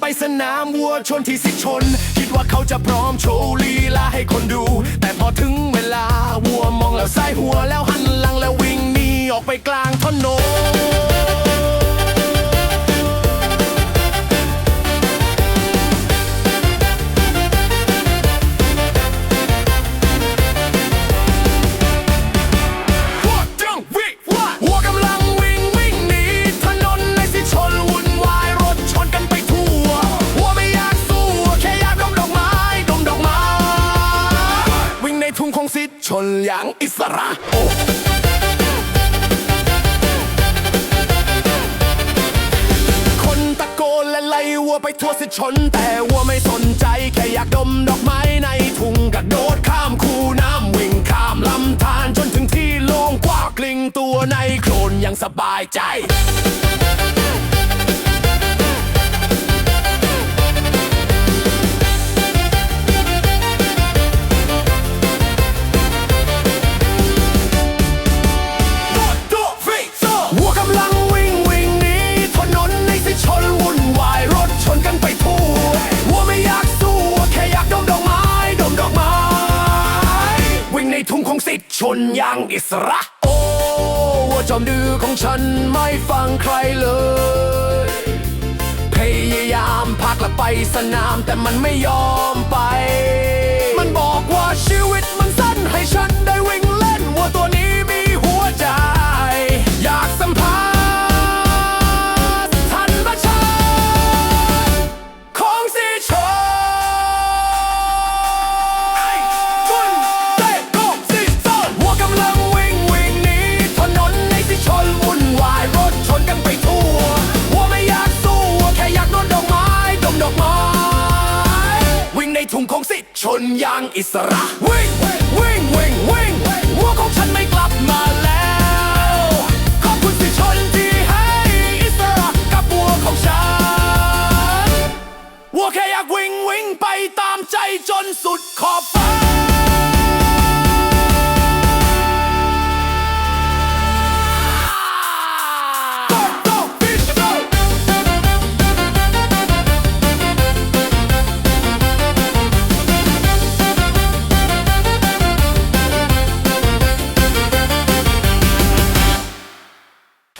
ไปสนามวัวชนที่สิชน คิดว่าเขาจะพร้อมโชว์ลีลาให้คนดู แต่พอถึงเวลาวัวมองแล้วสายหัวแล้วหันหลังแล้ววิ่งหนีออกไปกลางถนน ในทุ่งของสิทธิชนอย่างอิสระโอ้คนตะโกนและไล่วัวไปทั่วสิชน แต่วัวไม่สนใจ แค่อยากดมดอกไม้ในทุ่งกระโดดข้ามคูน้ำวิ่งข้ามลำธารจนถึงที่โล่งกว่ากลิ้งตัวในโคลนย่างสบายใจ มของสิทธิชนอย่างอิสระ โอ้ว่าจอมดื้อของฉันไม่ฟังใครเลย พยายามพักและไปสนามแต่มันไม่ยอมไป ในถุงของสิทธิชนย่างอิสระวิ่งวิ่งวิ่งวิ่งวัวของฉันไม่กลับมาแล้ว ขอบคุณสิชนที่ให้อิสระกับวัวของฉันวัวแค่อยากวิ่งวิ่งไปตามใจจนสุดขอบฟ้า